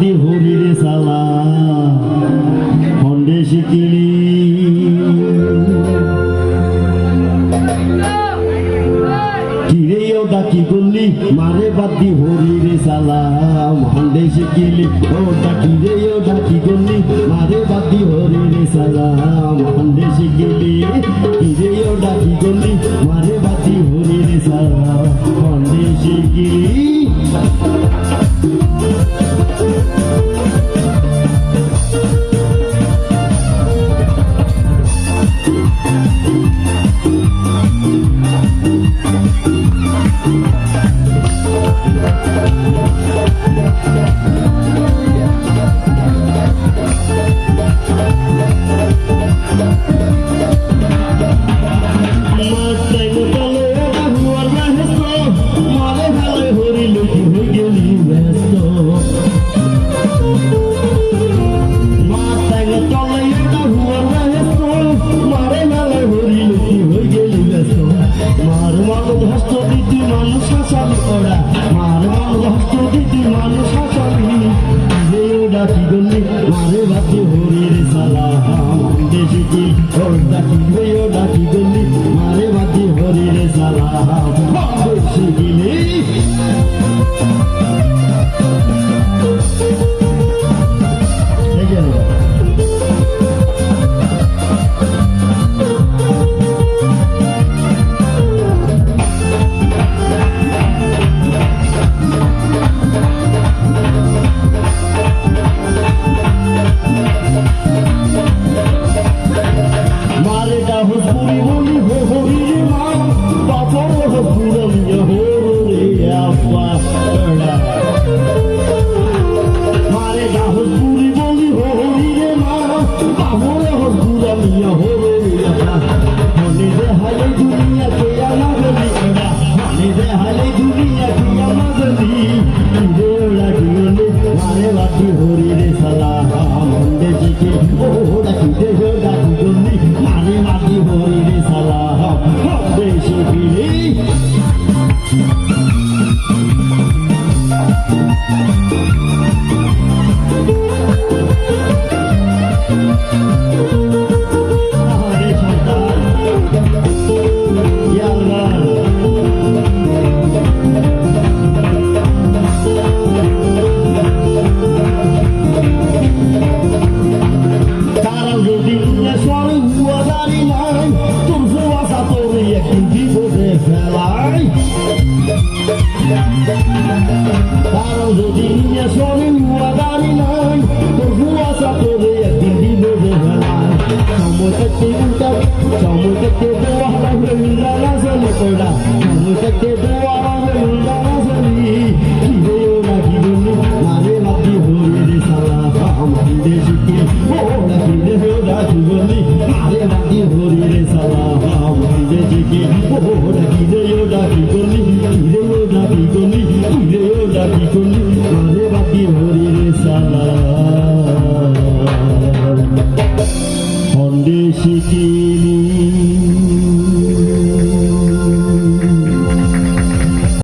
দি হরি রে সালা। হন্ডে শিকিলি কিরে ওটা কি করলি মারে বাদ দি হরি রে সালাম হন্ডে শিকিলি ওটা কিরে ওটা কি করলি মারে বাদ দি হরি রে সালাম হন্ডে শিকিলি কিরে ওটা কি করলি মারে Thank যে ওটা কি করলি মারে বাতি হরি রে সালা কি ওটা কি রে ওটা কি মন্ডে জিকে ওরা কি দে ওরা কি তোর একদিন বিপদে ফেলাই তারা যদি সরে হুয়া দাঁড়ি নাই তোর ফুয়াশা তোর একদিন বিপদে ফেলাই সময় থাকতে উল্টা সময় থাকতে দেওয়া হবে উল্টা না চলে তোরা সময় থাকতে দেওয়া হবে deixe que